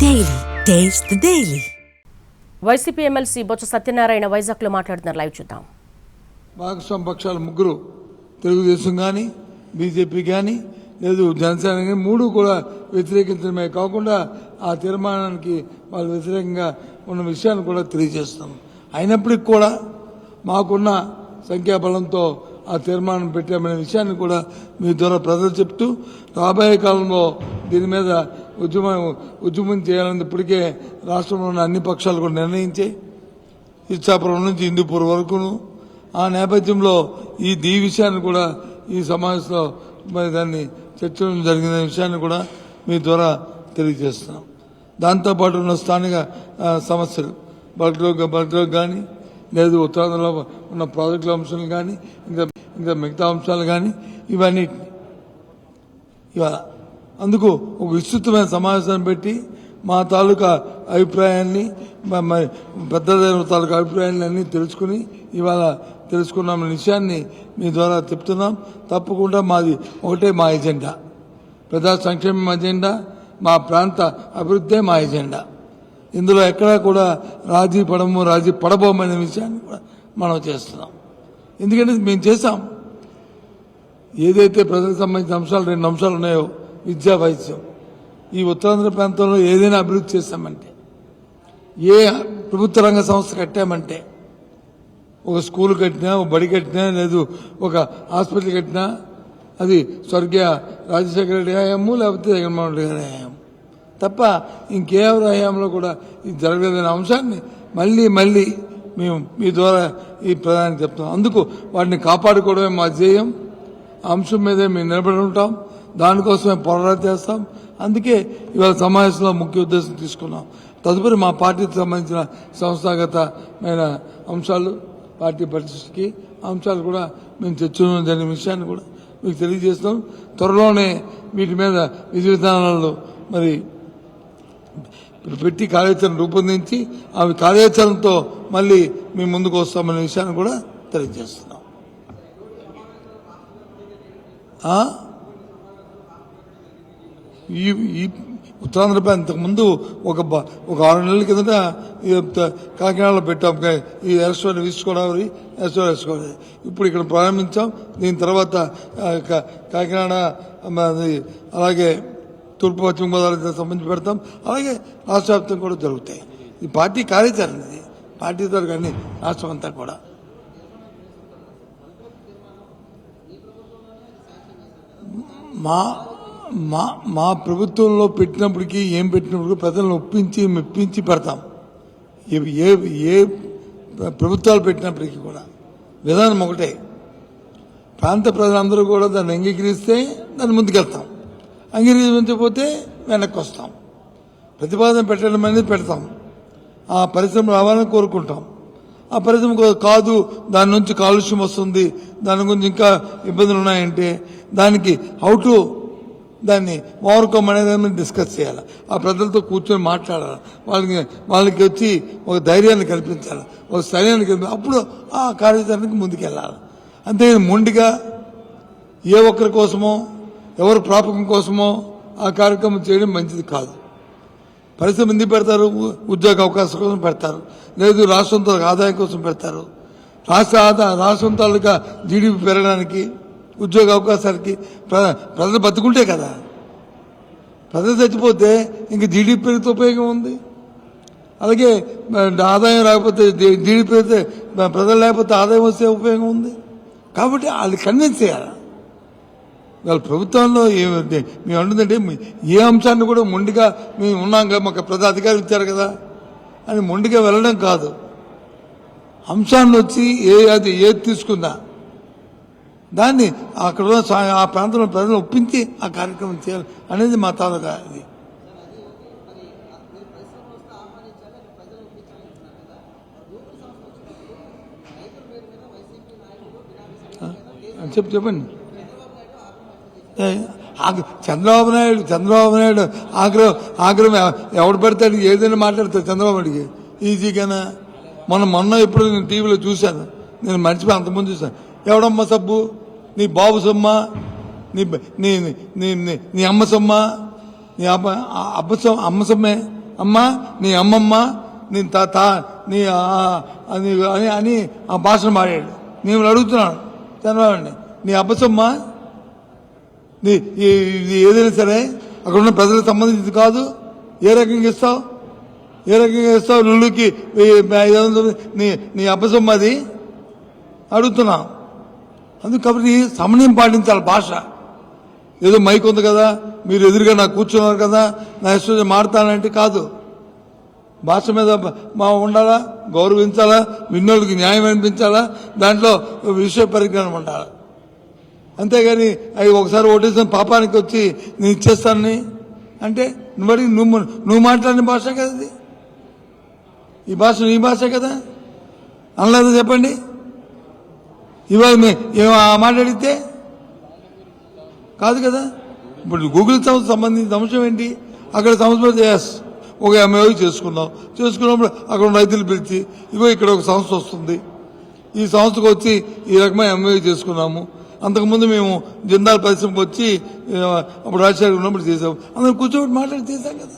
Daily. Taste the Daily. YCP MLC Botsa Satyanarayana వైజాగ్లో మాట్లాడుతున్నారు live చూద్దాం భాగస్వామ్య పక్షాలు ముగ్గురు తెలుగుదేశం కానీ బీజేపీ కానీ లేదు జనసేన కానీ మూడు కూడా వ్యతిరేకించడమే కాకుండా ఆ తీర్మానానికి వాళ్ళు వ్యతిరేకంగా ఉన్న విషయాన్ని కూడా తెలియజేస్తాం అయినప్పటికీ కూడా మాకున్న సంఖ్యాబలంతో ఆ తీర్మానం పెట్టామనే విషయాన్ని కూడా మీ ద్వారా ప్రజలు చెప్తూ రాబోయే కాలంలో దీని మీద ఉద్యమం ఉద్యమం చేయాలని ఇప్పటికే రాష్ట్రంలో ఉన్న అన్ని పక్షాలు కూడా నిర్ణయించాయి ఇచ్చాపురం నుంచి హిందూపూర్ వరకును. ఆ నేపథ్యంలో ఈ ఈ విషయాన్ని కూడా ఈ సమావేశంలో మరి దాన్ని చర్చలు జరిగిన విషయాన్ని కూడా మీ ద్వారా తెలియజేస్తున్నాం. దాంతోపాటు ఉన్న స్థానిక సమస్యలు. బల్క్లో బల్క్లో కానీ లేదు ఉత్తరాంధ్రలో ఉన్న ప్రాజెక్టుల అంశాలు కానీ ఇంకా ఇంకా మిగతా అంశాలు కానీ ఇవన్నీ ఇవాళ అందుకు ఒక విస్తృతమైన సమావేశాన్ని పెట్టి మా తాలూకా అభిప్రాయాన్ని పెద్దదైన తాలూకా అభిప్రాయాన్ని అన్ని తెలుసుకుని ఇవాళ తెలుసుకున్నాం విషయాన్ని మీ ద్వారా చెప్తున్నాం. తప్పకుండా మాది ఒకటే మా ఎజెండా. ప్రజా సంక్షేమం ఎజెండా మా ప్రాంత అభివృద్ధే మా ఎజెండా. ఇందులో ఎక్కడా కూడా రాజీ పడము రాజీ పడబోమనే విషయాన్ని కూడా మనం చేస్తున్నాం. ఎందుకంటే మేము చేశాం. ఏదైతే ప్రజలకు సంబంధించిన అంశాలు రెండు అంశాలు ఉన్నాయో విద్యా వైద్యం. ఈ ఉత్తరాంధ్ర ప్రాంతంలో ఏదైనా అభివృద్ధి చేశామంటే ఏ ప్రభుత్వ రంగ సంస్థ కట్టామంటే ఒక స్కూల్ కట్టినా ఒక బడి కట్టినా లేదు ఒక హాస్పిటల్ కట్టినా అది స్వర్గీయ రాజశేఖర రెడ్డి హయాము లేకపోతే జగన్మోహన్ రెడ్డి గారి హయాము తప్ప ఇంకేవరి హయాంలో కూడా ఇది జరగలేదనే అంశాన్ని మళ్ళీ మళ్ళీ మేము మీ ద్వారా ఈ ప్రధానికి చెప్తాం అందుకు వాటిని కాపాడుకోవడమే మా ధ్యేయం. ఆ అంశం మీదే మేము నిలబడి ఉంటాం. దానికోసమే పోరాటం చేస్తాం. అందుకే ఇవాళ సమావేశంలో ముఖ్య ఉద్దేశం తీసుకున్నాం. తదుపరి మా పార్టీకి సంబంధించిన సంస్థాగతమైన అంశాలు పార్టీ పరిస్థితికి అంశాలు కూడా మేము చర్చలు విషయాన్ని కూడా మీకు తెలియజేస్తాం త్వరలోనే వీటి మీద విధి విధానాలు మరి పెట్టి కార్యాచరణ రూపొందించి ఆ కార్యాచరణతో మళ్ళీ మేము ముందుకు వస్తామనే విషయాన్ని కూడా తెలియజేస్తున్నాం. ఈ ఈ ఉత్తరాంధ్రపై అంతకుముందు ముందు ఒక బ- ఒక ఆరు నెలల కిందట ఈ కాకినాడలో పెట్టాం. ఈ ఎరస్టోర్ ఈస్ట్ గోదావరి ఎరస్టోర్ వెస్ట్ గోదావరి. ఇప్పుడు ఇక్కడ ప్రారంభించాం. దీని తర్వాత ఆ, కాకినాడ అలాగే తూర్పు పశ్చిమ గోదావరి సంబంధించి పెడతాం. అలాగే రాష్ట్ర వ్యాప్తంగా కూడా జరుగుతాయి. ఈ పార్టీ కార్యాచరణ ఇది. పార్టీ ద్వారా కానీ రాష్ట్రం అంతా కూడా. మా మా మా ప్రభుత్వంలో పెట్టినప్పటికీ ఏం పెట్టినప్పుడు ప్రజలను ఒప్పించి మెప్పించి పెడతాం. ఏ- ఏ ఏ ప్రభుత్వాలు పెట్టినప్పటికీ కూడా. విధానం ఒకటే. ప్రాంత ప్రజలందరూ కూడా దాన్ని అంగీకరిస్తే దాన్ని ముందుకెళ్తాం. అంగీకరించకపోతే వెనక్కి వస్తాం ప్రతిపాదన పెట్టడం అనేది పెడతాం. ఆ పరిశ్రమ రావాలని కోరుకుంటాం. ఆ పరిశ్రమ కాదు దాని నుంచి కాలుష్యం వస్తుంది దాని గురించి ఇంకా ఇబ్బందులు ఉన్నాయంటే దానికి హౌ టు దాన్ని ఓవర్కమ్ అనేది డిస్కస్ చేయాలి? ఆ ప్రజలతో కూర్చొని మాట్లాడాలి? వాళ్ళకి వాళ్ళకి వచ్చి ఒక ధైర్యాన్ని కల్పించాలి? ఒక స్థైర్యాన్ని కల్పించాలి? అప్పుడు ఆ కార్యాచరణకి ముందుకెళ్ళాలి? అంతే మొండిగా ఏ ఒక్కరి కోసమో ఎవరి ప్రాపకం కోసమో ఆ కార్యక్రమం చేయడం మంచిది కాదు. పరిశ్రమ ఎందుకు పెడతారు? ఉ- ఉద్యోగ అవకాశం కోసం పెడతారు. లేదు రాష్ట్రంతో ఆదాయం కోసం పెడతారు. రాష్ట్ర ఆదా రాష్ట్రం తాలూకా జీడిపి పెరగడానికి ఉద్యోగ అవకాశాలకి ప్రజలు బతుకుంటే కదా. ప్రజలు చచ్చిపోతే ఇంక జీడిపి పెరిగితే ఉపయోగం ఉంది. అలాగే ఆదాయం రాకపోతే జీడిపి పెరిగితే ప్రజలు లేకపోతే ఆదాయం వస్తే ఉపయోగం ఉంది. కాబట్టి వాళ్ళు కన్విన్స్ చేయాలి? వాళ్ళ ప్రభుత్వంలో మేము అంటుందంటే ఏ అంశాన్ని కూడా మొండిగా మేము ఉన్నాం కదా మాకు ప్రజా అధికారులు ఇచ్చారు కదా. అని మొండిగా వెళ్ళడం కాదు. అంశాన్ని వచ్చి ఏ అది ఏది తీసుకుందా దాన్ని అక్కడ ఆ ప్రాంతంలో ప్రజలు ఒప్పించి ఆ కార్యక్రమం చేయాలి అనేది మా తాలూకా చెప్పు చెప్పండి. చంద్రబాబు నాయుడు చంద్రబాబు నాయుడు ఆగ్రహం ఆగ్రహం ఎవడు పెడతాడు ఏదైనా మాట్లాడతాడు చంద్రబాబు నాయుడికి. ఈజీగానా? మొన్న మొన్న ఇప్పుడు నేను టీవీలో చూశాను. నేను మర్చిపోయి అంతకుముందు చూశాను. ఎవడమ్మ సబ్బు? నీ బాబు సొమ్మ? నీ నీ నీ నీ- అమ్మ సొమ్మ? నీ అబ్బ అబ్బ సొమ్మ అమ్మ సొమ్మే? అమ్మ నీ అమ్మమ్మ? నీ తాత నీ అని అని అని ఆ భాషను మాడాడు నేను అడుగుతున్నాను. చంద్రబాబు నీ అబ్బ సొమ్మ? నీ ఈ- ఏదైనా సరే అక్కడ ఉన్న ప్రజలకు సంబంధించింది కాదు. ఏ రకంగా ఇస్తావు? ఏ రకంగా ఇస్తావు? లుల్లుకి నీ నీ అబ్బసమ్మ అది? అడుగుతున్నావు అందుకు కాబట్టి సమన్వయం పాటించాలి భాష. ఏదో మైక్ ఉంది కదా మీరు ఎదురుగా నాకు కూర్చున్నారు కదా నా ఇష్టం మాడతానంటే కాదు. భాష మీద మా ఉండాలా గౌరవించాలా విన్నోళ్ళకి న్యాయం అనిపించాలా దాంట్లో విషయ పరిజ్ఞానం ఉండాలి. అంతేగాని అవి ఒకసారి ఓటేసిన పాపానికి వచ్చి నేను ఇచ్చేస్తానని అంటే నువ్వు అడిగి నువ్వు నువ్వు మాట్లాడిన భాష కదా ఇది. ఈ భాష నీ భాష కదా. అనలేదా చెప్పండి? ఇవాళ మాట్లాడితే? కాదు కదా? ఇప్పుడు గూగుల్ సంస్థ సంబంధించిన అంశం ఏంటి? అక్కడ సంస్థ ఎస్ ఒక ఎంఏ చేసుకున్నాం. చేసుకున్నప్పుడు అక్కడ రైతులు పిలిచి ఇగో ఇక్కడ ఒక సంస్థ వస్తుంది. ఈ సంస్థకు వచ్చి ఈ రకమైన ఎంఏ చేసుకున్నాము. అంతకుముందు మేము జిందాల్ పరిశ్రమకు వచ్చి అప్పుడు రాజశేఖర్ ఉన్నప్పుడు చేసాము అందరం కూర్చోబెట్టి మాట్లాడి చేశాం కదా?